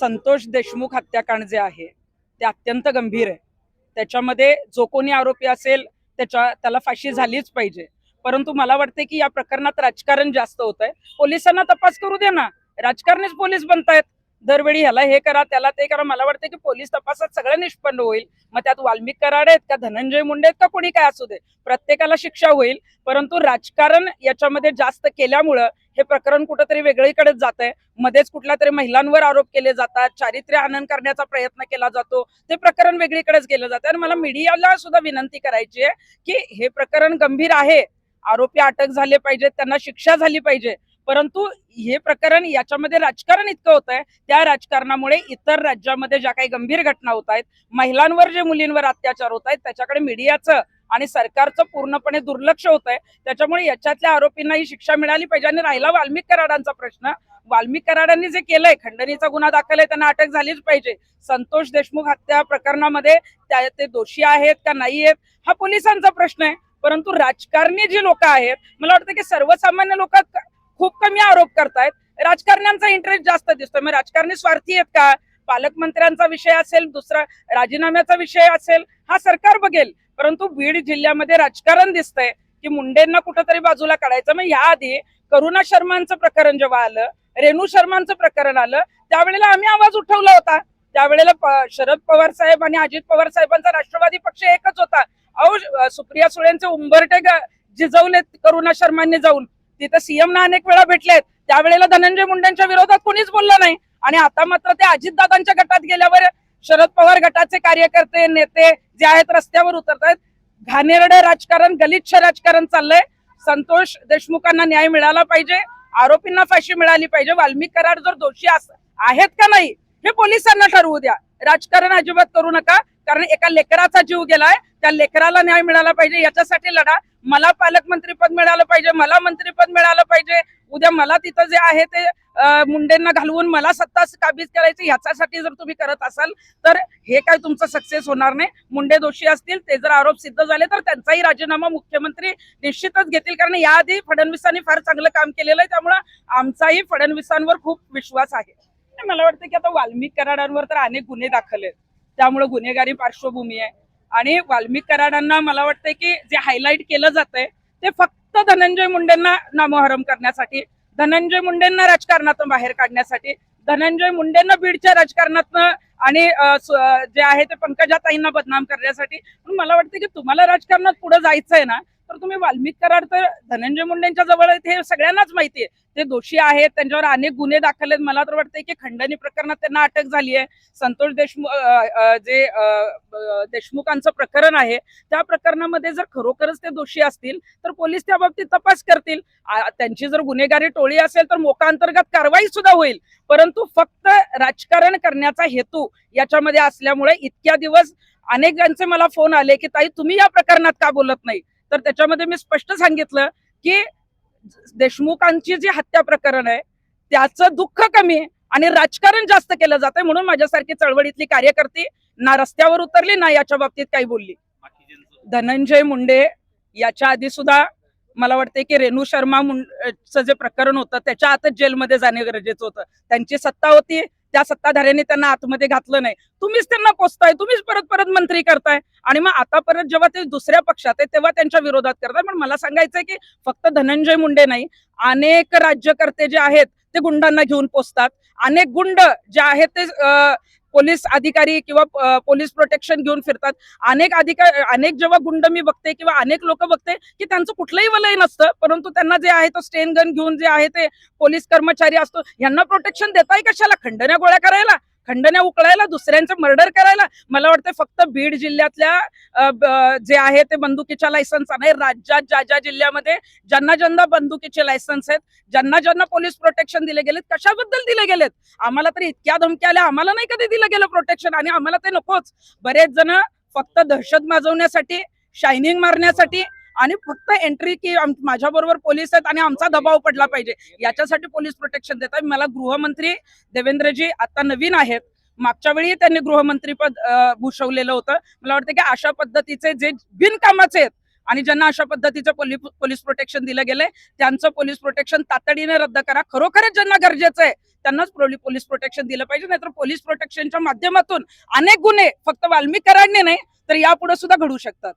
संतोष देशमुख हत्याकांड जे आहे ते अत्यंत गंभीर आहे. त्याच्यामध्ये जो कोणी आरोपी असेल त्याच्या त्याला फाशी झालीच पाहिजे. परंतु मला वाटते की या प्रकरणात राजकारण जास्त होत आहे पोलिसांना तपास करू दे ना. राजकारणीच पोलीस बनतायत. दरवेळी ह्याला हे करा त्याला ते करा. मला वाटतं की पोलीस तपासात सगळं निष्पन्न होईल. मग त्यात वाल्मिक कराड आहेत का धनंजय मुंडे आहेत का कोणी काय असू दे. प्रत्येकाला शिक्षा होईल. परंतु राजकारण याच्यामध्ये जास्त केल्यामुळं हे प्रकरण कुठंतरी वेगळीकडेच जात आहे मध्येच कुठल्या तरी महिलांवर आरोप केले जातात. चारित्र्य हनन करण्याचा प्रयत्न केला जातो. ते प्रकरण वेगळीकडेच केलं जातं आणि मला मीडियाला सुद्धा विनंती करायची आहे की हे प्रकरण गंभीर आहे. आरोपी अटक झाले पाहिजेत त्यांना शिक्षा झाली पाहिजे. परंतु हे प्रकरण याच्यामध्ये राजकारण इतकं होत आहे त्या राजकारणामुळे इतर राज्यामध्ये ज्या काही गंभीर घटना होत आहेत महिलांवर जे मुलींवर अत्याचार होत आहेत त्याच्याकडे मीडियाचं आणि सरकारचं पूर्णपणे दुर्लक्ष होत आहे त्याच्यामुळे याच्यातल्या आरोपींना ही शिक्षा मिळाली पाहिजे. आणि राहिला वाल्मिक कराडांचा प्रश्न. वाल्मिक कराडांनी जे केलंय खंडणीचा गुन्हा दाखल आहे त्यांना अटक झालीच पाहिजे. संतोष देशमुख हत्या प्रकरणामध्ये त्या ते दोषी आहेत का नाही आहेत हा पोलिसांचा प्रश्न आहे. परंतु राजकारणी जी लोक आहेत मला वाटतं की सर्वसामान्य लोक खूप कमी आरोप करतायत. राजकारण्यांचा इंटरेस्ट जास्त दिसतोय. मग राजकारणी स्वार्थी आहेत का? पालकमंत्र्यांचा विषय असेल दुसरा राजीनाम्याचा विषय असेल हा सरकार बघेल. परंतु बीड जिल्ह्यामध्ये राजकारण दिसतंय की मुंडेंना कुठंतरी बाजूला काढायचं. मग याआधी करुणा शर्मांचं प्रकरण जेव्हा आलं रेणू शर्मांचं प्रकरण आलं त्यावेळेला आम्ही आवाज उठवला होता. त्यावेळेला शरद पवार साहेब आणि अजित पवार साहेबांचा राष्ट्रवादी पक्ष एकच होता. अहो सुप्रिया सुळेंचे उंबरटे जिजवलेत करुणा शर्मांनी जाऊन. तिथं सीएम ना अनेक वेळा भेटलेत. त्यावेळेला धनंजय मुंडेंच्या विरोधात कोणीच बोललं नाही. आणि आता मात्र ते अजितदादांच्या गटात गेल्यावर शरद पवार गटाचे कार्यकर्ते नेते जे आहेत रस्त्यावर उतरत आहेत घाणेरडे राजकारण गलिच्छ राजकारण चाललंय. संतोष देशमुखांना न्याय मिळाला पाहिजे. आरोपींना फाशी मिळाली पाहिजे. वाल्मिक कराड जर दोषी अस- आहेत का नाही हे पोलिसांना ठरवू द्या. राजकारण अजिबात करू नका. कारण एका लेकराचा जीव गेलाय. त्या लेकराला न्याय मिळाला पाहिजे. याच्यासाठी लढा. मला पालकमंत्री पद मिळालं पाहिजे. मला मंत्रीपद मिळालं पाहिजे. उद्या मला तिथं जे आहे ते मुंडेंना घालवून मला सत्ता काबीज करायची ह्याच्यासाठी जर तुम्ही करत असाल तर हे काय तुमचं सक्सेस होणार नाही. मुंडे दोषी असतील ते जर आरोप सिद्ध झाले तर त्यांचाही राजीनामा मुख्यमंत्री निश्चितच घेतील. कारण याआधी फडणवीसांनी फार चांगलं काम केलेलं आहे त्यामुळं आमचाही फडणवीसांवर खूप विश्वास आहे. मला वाटतं की आता वाल्मिक कराडांवर तर अनेक गुन्हे दाखल आहेत. त्यामुळे गुन्हेगारी पार्श्वभूमी आहे. आणि वाल्मिक कराडांना मला वाटतं की जे हायलाईट केलं जात ते फक्त धनंजय मुंडेंना नामोहरम करण्यासाठी धनंजय मुंडेंना राजकारणातून बाहेर काढण्यासाठी धनंजय मुंडेंना बीडच्या राजकारणातनं आणि जे आहे ते पंकजाताईंना बदनाम करण्यासाठी. पण मला वाटतं की तुम्हाला राजकारणात पुढे जायचं आहे ना तर तुम्ही वाल्मिक कराड तर धनंजय मुंडेंच्या जवळ आहेत हे सगळ्यांनाच माहिती आहे ते दोषी आहेत त्यांच्यावर अनेक गुन्हे दाखल आहेत. मला तर वाटतंय की खंडणी प्रकरणात त्यांना अटक झाली आहे. संतोष देशमुख जे देशमुखांचं प्रकरण आहे त्या प्रकरणामध्ये जर खरोखरच ते दोषी असतील तर पोलीस त्या बाबतीत तपास करतील. त्यांची जर गुन्हेगारी टोळी असेल तर मोकांतर्गत कारवाई सुद्धा होईल. परंतु फक्त राजकारण करण्याचा हेतू याच्यामध्ये असल्यामुळे इतक्या दिवस अनेकांचे मला फोन आले की ताई तुम्ही या प्रकरणात का बोलत नाही? तर त्याच्यामध्ये मी स्पष्ट सांगितलं की देशमुखांची जी हत्या प्रकरण आहे त्याचं दुःख कमी आहे आणि राजकारण जास्त केलं जातंय म्हणून माझ्यासारखी चळवळीतली कार्यकर्ती ना रस्त्यावर उतरली ना याच्या बाबतीत काही बोलली. धनंजय मुंडे याच्या आधी सुद्धा मला वाटते की रेणू शर्मा मुंडेचं जे प्रकरण होतं त्याच्या आतच जेलमध्ये जाणे गरजेचं होतं. त्यांची सत्ता होती त्या सत्ताधाऱ्यांनी त्यांना आतमध्ये घातलं नाही. तुम्हीच त्यांना पोचताय तुम्हीच परत परत मंत्री करताय. आणि मग आता परत जेव्हा ते दुसऱ्या पक्षात आहे तेव्हा त्यांच्या विरोधात करताय पण मला सांगायचंय की फक्त धनंजय मुंडे नाही अनेक राज्यकर्ते जे आहेत ते गुंडांना घेऊन पोचतात अनेक गुंड जे आहेत ते पोलीस अधिकारी किंवा पोलीस प्रोटेक्शन घेऊन फिरतात. अनेक अधिकार अनेक जेव्हा गुंड मी बघते किंवा अनेक लोक बघते की त्यांचं कुठलंही वलय नसतं परंतु त्यांना जे आहे तो स्टेन गन घेऊन जे आहे ते पोलीस कर्मचारी असतो यांना प्रोटेक्शन देताय कशाला? खंडण्या गोळ्या करायला? खंडण्या उकळायला दुसऱ्यांचं मर्डर करायला. मला वाटतं फक्त बीड जिल्ह्यातल्या जे आहे ते बंदुकीच्या लायसन्स नाही राज्यात ज्या ज्या जिल्ह्यामध्ये ज्यांना ज्यांना बंदुकीचे लायसन्स आहेत ज्यांना ज्यांना पोलीस प्रोटेक्शन दिले गेलेत कशाबद्दल दिले गेलेत? आम्हाला तर इतक्या धमक्या आल्या आम्हाला नाही कधी दिलं गेलं प्रोटेक्शन आणि आम्हाला ते नकोच. बरेच जण फक्त दहशत माजवण्यासाठी शायनिंग मारण्यासाठी आणि फक्त एंट्री की माझ्याबरोबर पोलीस आहेत आणि आमचा दबाव पडला पाहिजे. याच्यासाठी पोलीस प्रोटेक्शन देतात मला गृहमंत्री देवेंद्रजी आता नवीन आहेत. मागच्या वेळी त्यांनी गृहमंत्रीपद भूषवलेलं होतं. मला वाटतं की अशा पद्धतीचे जे बिनकामाचे आहेत आणि ज्यांना अशा पद्धतीचं पोलीस पोलीस प्रोटेक्शन दिलं गेलंय त्यांचं पोलीस प्रोटेक्शन तातडीने रद्द करा. खरोखरच ज्यांना गरजेचं आहे त्यांनाच पोलीस प्रोटेक्शन दिलं पाहिजे. नाहीतर पोलीस प्रोटेक्शनच्या माध्यमातून अनेक गुन्हे फक्त वाल्मिकरांनी नाही तर यापुढे सुद्धा घडू शकतात.